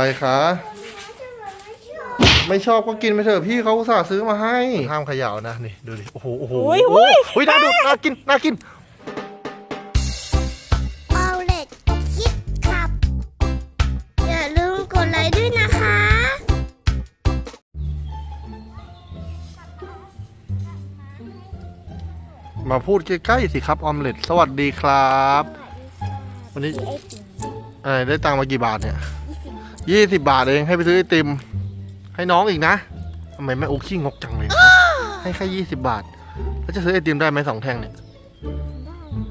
อะไรคะ ไม่ชอบก็กินไปเถอะพี่เขาอุตส่าห์ซื้อมาให้ ห้ามเขย่านะนี่ดูดิ โอ้โห โอ้โหโอ้ยโอ้ย โอ้ยน่าดูน่ากิน น่ากิน เอาเล็กคิดขับ อย่าลืมกดไลค์ด้วยนะคะ มาพูดใกล้ๆสิครับออมเล็ต สวัสดีครับ วันนี้เอ้ยได้ตังค์มากี่บาทเนี่ย ยี่สิบบาทเองให้ไปซื้อไอติม ให้น้องอีกนะทำไมแม่โอ้ขี้งกจังเลยนะให้แค่ยี่สิบบาท แล้วจะซื้อไอติมได้ไหมสองแท่งเนี่ย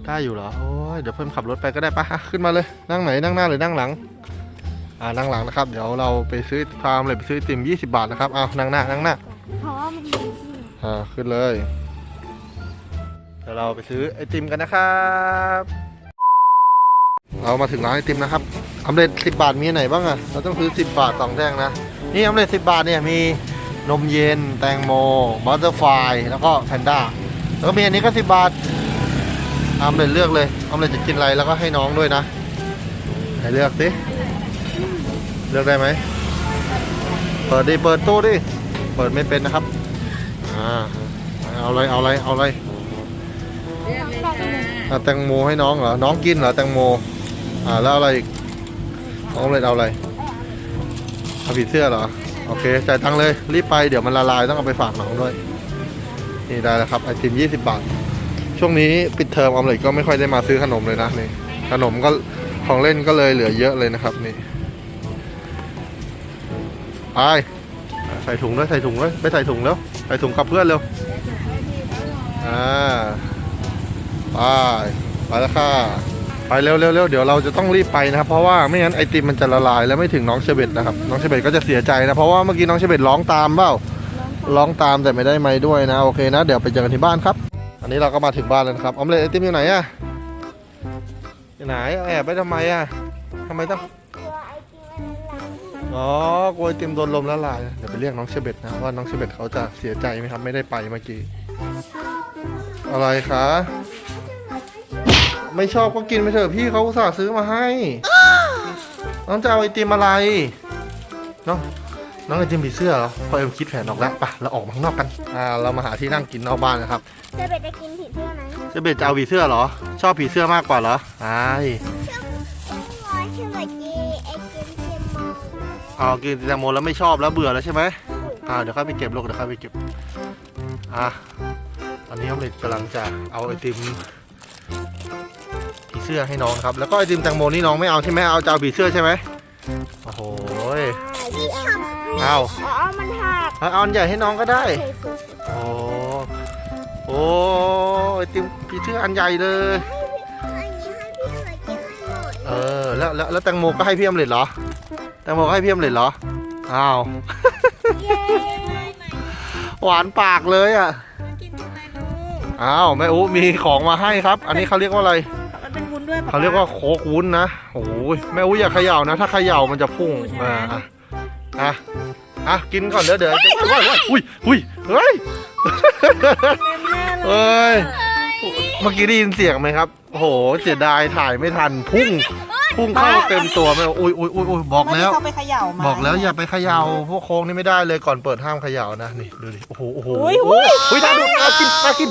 ได้อยู่เหรอ โอ้ยเดี๋ยวเพิ่มขับรถไปก็ได้ปะอะขึ้นมาเลย นั่งไหนนั่งหน้าหรือนั่งหลัง อ่านั่งหลังนะครับ เดี๋ยวเราไปซื้อพามเลยไปซื้อไอติมยี่สิบบาทนะครับเอานั่งหน้านั่งหน้า เพราะว่ามันมีอ่าขึ้นเลย เดี๋ยวเราไปซื้อไอติมกันนะครับ เรามาถึงร้านไอติมนะครับ อำเร็จสิบาทมีอันไหนบ้างอะเราต้องซื้อสิบบาทสองแท่งนะ นี่อำเร็จสิบาทเนี่ยมีนมเย็น แตงโมบัตเตอร์ไฟแล้วก็แพนด้าแล้วก็มีอันนี้ก็สิบบาทอำเร็จเลือกเลยอำเร็จจะกินอะไรแล้วก็ให้น้องด้วยนะให้เลือกสิเลือกได้ไหมเปิดดิเปิดตู้ดิเปิดไม่เป็นนะครับอ่าเอาอะไรเอาอะไรเอาอะไรอะแตงโมให้น้องเหรอน้องกินเหรอแตงโมอ่าแล้วอะไรอีก น้องเลยเอาอะไรเอาผีเสื้อเหรอ โอเค จ่ายตังค์เลย รีบไป เดี๋ยวมันละลาย ต้องเอาไปฝากน้องด้วย นี่ได้แล้วครับ ไอติม20 บาท ช่วงนี้ปิดเทอมออมเล็ตก็ไม่ค่อยได้มาซื้อขนมเลยนะนี่ ขนมก็ของเล่นก็เลยเหลือเยอะเลยนะครับนี่ ไปใส่ถุงด้วยใส่ถุงด้วยไปใส่ถุงแล้วใส่ถุงกับเพื่อนเร็วอ่าไปไปแล้วค่ะ ไปเร็วเร็วเร็วเดี๋ยวเราจะต้องรีบไปนะครับ เพราะว่าไม่งั้นไอติมมันจะละลายแล้วไม่ถึงน้องเชเบตนะครับ น้องเชเบตก็จะเสียใจนะ เพราะว่าเมื่อกี้น้องเชเบตร้องตามเปล่าร้องตามแต่ไม่ได้ไม้ด้วยนะ โอเคนะ เดี๋ยวไปเจอกันที่บ้านครับ อันนี้เราก็มาถึงบ้านแล้วนะครับออมเล็ตไอติมอยู่ไหนอะอยู่ไหนแอบไปทำไมอะทำไมต้องตัวไอติมอันนั้นอ๋อกลัวไอติมโดนลมละลายเดี๋ยวไปเรียกน้องเชเบตนะว่าน้องเชเบตเขาจะเสียใจไหมครับไม่ได้ไปเมื่อกี้อะไรคะ ไม่ชอบก็กินไปเถอะพี่เขาอุตส่าห์ซื้อมาให้ น้องจะเอาไอติมอะไร น้องน้องไอติมผีเสื้อเหรอพอเอ็มคิดแผนออกแล้วไปะเราออกมาข้างนอกกันอ่าเรามาหาที่นั่งกินนอกบ้านนะครับจะเป็ดจะกินผีเสื้อไหมเชเบตจะเอาผีเสื้อเหรอ ชอบผีเสื้อมากกว่าเหรอไอ้ชอบร้อยชื่อแบบจีไอติมเทียมมองเอากินแตงโมแล้วไม่ชอบแล้วเบื่อแล้วใช่ไหมอ่าเดี๋ยวค่อยไปเก็บลูกเดี๋ยวค่อยไปเก็บอะตอนนี้ออมเล็ตกำลังจะเอาไอติมผีเสื้อให้น้องนะครับ แล้วก็ไอติมแตงโมนี่น้องไม่เอาใช่ไหมเอาจะเอาผีเสื้อใช่ไหมโอ้โหยพี่ทำเอาอ๋อ มันหักเอาเอาอันใหญ่ให้น้องก็ได้เคยฝึกโอ้โอ้ไอติมผีเสื้ออันใหญ่เลยอันนี้ให้พี่เคยกินให้หมดเออแล้วแล้วแล้วแตงโมก็ให้พี่ออมเล็ตเหรอแตงโมก็ให้พี่ออมเล็ตเหรออ้าวเย้หวานปากเลยอะ อ้าวแม่อูมีของมาให้ครับ อันนี้เขาเรียกว่าอะไร มันเป็นวุ้นด้วยเขาเรียกว่าโคกวุ้นนะโอ้ยแม่อุ้ยอย่าเขย่านะ ถ้าเขย่ามันจะพุ่งอ่าอะอะอะกินก่อนเดี๋ยวเดี๋ยวจะว้ายว้ายอุ้ยอุ้ยเฮ้ยเอ้ยเมื่อกี้ได้ยินเสียงไหมครับโอ้โหเสียดายถ่ายไม่ทันพุ่งพุ่งเข้าเต็มตัวแม่อุ้ยอุ้ยอุ้ยอุ้ยบอกแล้ว เข้าไปเขย่ามาบอกแล้วอย่าไปเขย่าพวกโค้งนี่ไม่ได้เลยก่อนเปิดห้ามเขย่านะนี่ดูดิโอ้โหโอ้โหอุ้ยโอ้อุ้ยยน่าดูน่ากินน่ากิน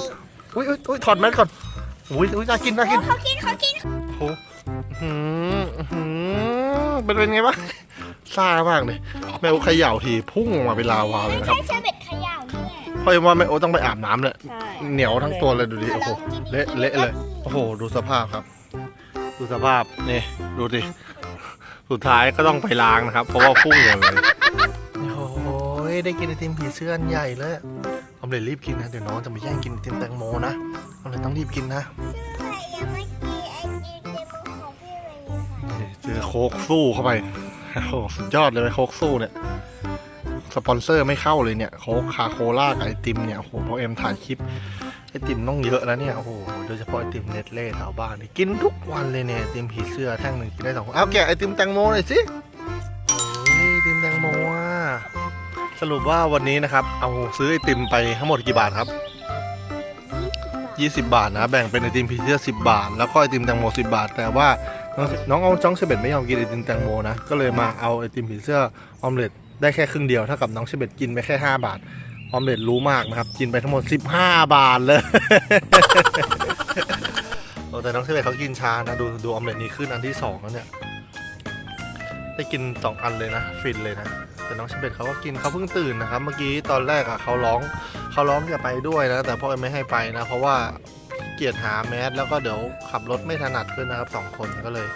อุ้ยอุ้ยอุ้ยถอดแมสก่อน อุ้ยอุ้ยน่ากินน่ากินเขากินเขากินโอ้โหอื้อหือเป็นเป็นไงบ้างซ่ามากเลยแม่โอเขย่าทีพุ่งออกมาเป็นลาวาเลยนะครับใช่เชอร์เบ็ดเขย่าเนี่ยเพราะว่าแม่โอต้องไปอาบน้ำเลยใช่เหนียวทั้งตัวเลยดูดิโอ้โหเละเละเลยโอ้โหดูสภาพครับ ดูสภาพนี่ดูดิสุดท้ายก็ต้องไปล้างนะครับ เพราะว่าพุ่งอย่างเลยโอ้โหได้กินไอติมผีเสื้ออันใหญ่เลยออมเลยรีบกินนะเดี๋ยวน้องจะมาแย่งกินไอติมแตงโมนะ ออมเลยต้องรีบกินนะแต่ยังไม่กินไอติมเต็มของพี่เลยค่ะนี่เจอโค้กสู้เข้าไปโอ้โหสุดยอดเลยไหมโค้กสู้เนี่ย สปอนเซอร์ไม่เข้าเลยเนี่ยโค้กคาโคล่ากับไอติมเนี่ยโอ้โหพอเอ็มถ่ายคลิปไอติมต้องเยอะแล้วเนี่ยโอ้โหโดยเฉพาะไอติมเนตเล่แถวบ้านนี่กินทุกวันเลยเนี่ยไอติมผีเสื้อแท่งหนึ่งกินได้สองคนเอาแกะไอติมแตงโมหน่อยสิโอ้ยไอติมแตงโมอะสรุปว่าวันนี้นะครับ เอาซื้อไอติมไปทั้งหมดกี่บาทครับ 20 บาทนะ แบ่งเป็นไอติมผีเสื้อ10บาท แล้วก็ไอติมแตงโม 10 บาท แต่ว่าน้องน้องเอาจ้องเชเบตไม่ยอมกินไอติมแตงโมนะ ก็เลยมาเอาไอติมผีเสื้อออมเล็ตได้แค่ครึ่งเดียวเท่ากับน้องเชเบตกินไปแค่ 5 บาท ออมเล็ตรู้มากนะครับ กินไปทั้งหมด 15 บาทเลยโอ้แต่น้องเชเบตเขากินชานะ ดูดูออมเล็ตนี้ขึ้นอันที่สองแล้วเนี่ย ได้กินสองอันเลยนะ ฟินเลยนะ แต่น้องเชเบตเขาก็กินเขาเพิ่งตื่นนะครับ เมื่อกี้ตอนแรกอะเขาร้องเขาร้องจะไปด้วยนะ แต่พ่อเอ็มไม่ให้ไปนะ เพราะว่าขี้เกียจหาแมสแล้วก็เดี๋ยวขับรถไม่ถนัดด้วยนะครับสองคนก็เลย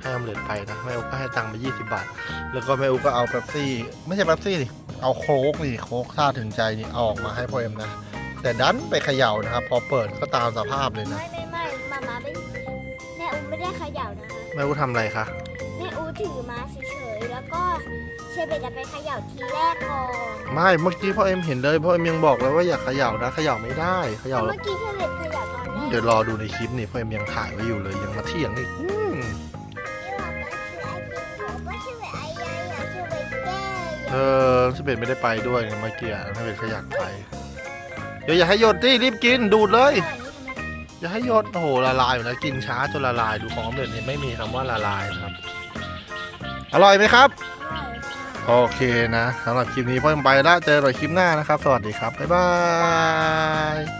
ให้ออมเล็ตไปนะแม่อุ๊กก็ให้ตังค์ไป20 บาท แล้วก็แม่อุ๊กก็เอาเป๊ปซี่ ไม่ใช่เป๊ปซี่ดิเอาโค้กนี่โค้กท่าถึงใจนี่เอาออกมาให้พ่อเอ็มนะ แต่ดันไปเขย่านะครับ พอเปิดก็ตามสภาพเลยนะ ไม่ไม่ไม่มามาไม่แม่อูไม่ได้เขย่านะคะแม่อุ๊กทำอะไรคะ แม่อูถือมาเฉยๆแล้วก็เชเบตจะไปเขย่าทีแรกก่อนไม่เมื่อกี้พ่อเอ็มเห็นเลยพ่อเอ็มยังบอกเลยว่าอย่าเขย่านะเขย่าไม่ได้เขย่าแล้วเมื่อกี้เชเบตเขย่าตอนแรกเดี๋ยวรอดูในคลิปนี่พ่อเอ็มยังถ่ายไว้อยู่เลยยังมาเถียงอีกอืมเออสเปนไม่ได้ไปด้วยเมื่อกี้ถ้าเป็นขยักไปเดี๋ยวอย่าให้หยดดิรีบกินดูดเลย อย่าให้หยดโอ้โหละลายอยู่นะกินช้าจนละลายดูของออมเล็ตนี่ไม่มีคำว่าละลายนะครับ อร่อยไหมครับ โอเคนะสำหรับคลิปนี้พ่อเอ็มไปแล้วเจอกันใหม่คลิปหน้านะครับ สวัสดีครับ บ๊ายบาย